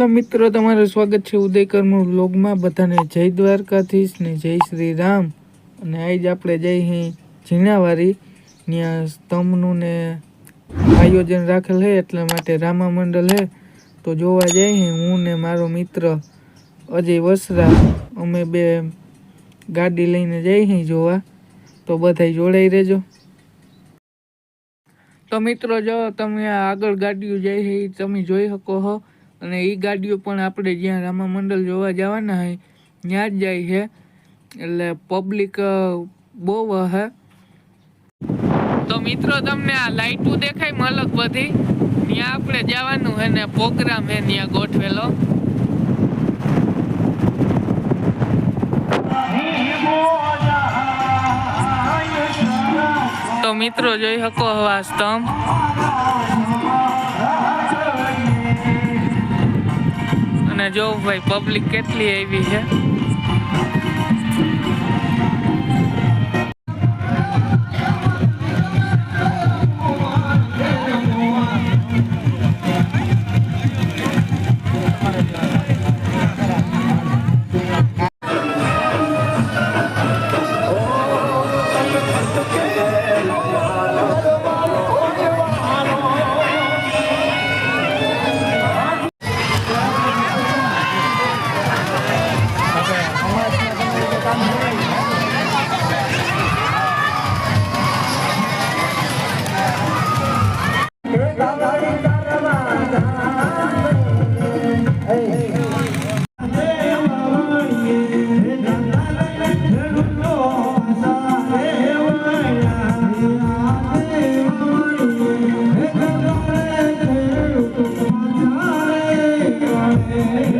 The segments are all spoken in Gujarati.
હેલો મિત્રો, તમારું સ્વાગત છે ઉદયકરનું વ્લોગમાં. બધાને જય દ્વારકાધીશ ને જય શ્રી રામ અને આજ આપણે જઈ અહીં ઝીણાવારી ત્યાં સ્તંભનું ને આયોજન રાખેલ છે એટલા માટે રામા મંડળ છે તો જોવા જઈ અહીં હું ને મારો મિત્ર અજય વસરા. અમે બે ગાડી લઈને જઈ અહીં જોવા. તો બધાય જોડાઈ રહેજો. તો મિત્રો, જો તમે આગળ ગાડીઓ જઈ તમે જોઈ શકો છો અને એ ગાડીઓ પણ આપણે જ્યાં રામા મંડળ જોવા જવાના હોય ત્યાં જ જાય છે એટલે પબ્લિક બહુ હે તો મિત્રો, તમને આ લાઈટો દેખાય મલક બધી? ત્યાં આપણે જવાનું છે ને, પ્રોગ્રામ છે ત્યાં ગોઠવેલો. તો મિત્રો, જોઈ શકો હવા સ્તંભ. અને જો ભાઈ પબ્લિક કેટલી આવી છે? Hey, hey, hey.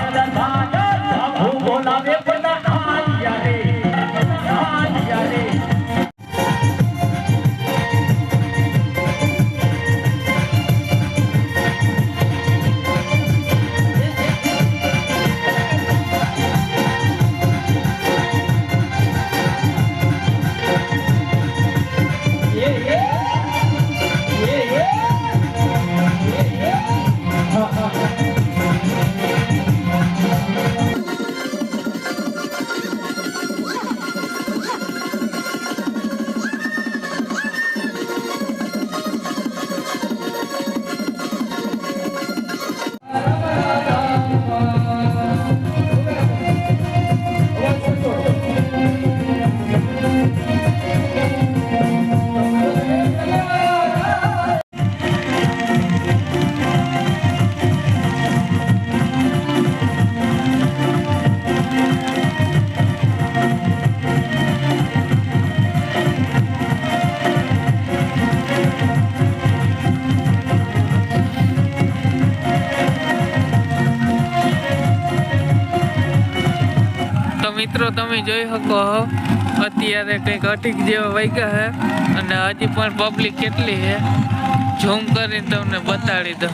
મિત્રો, તમે જોઈ શકો હો, અત્યારે કંઈક અઢીક જેવા વાગ્યા છે અને હજી પણ પબ્લિક કેટલી છે ઝૂમ કરીને તમને બતાડી દઉં.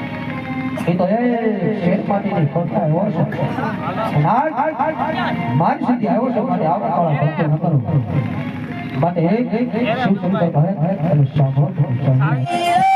એ તો એ શેર પાટીની ખોટા એવો છે. મારી સુધી આવ્યો છે, માટે આવા કાળા ભક્તો ન કરો. માટે એક શિવ શંકર અને સાંભળો સાંભળો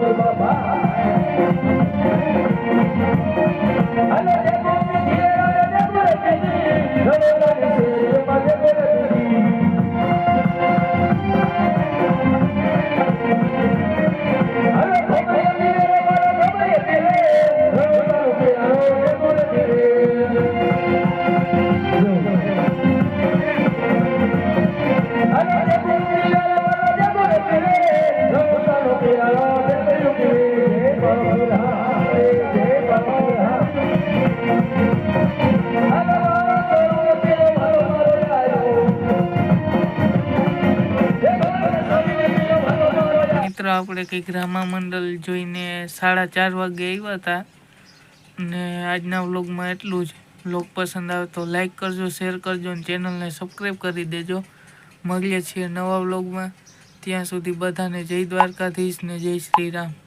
Baba. મિત્રો આપણે કંઈક રામા મંડળ જોઈને સાડા ચાર વાગે આવ્યા હતા. અને આજના વ્લોગમાં એટલું જ. વ્લોગ પસંદ આવે તો લાઈક કરજો, શેર કરજો અને ચેનલને સબસ્ક્રાઈબ કરી દેજો. મળીએ છીએ નવા વ્લોગમાં. ત્યાં સુધી બધાને જય દ્વારકાધીશ ને જય શ્રી રામ.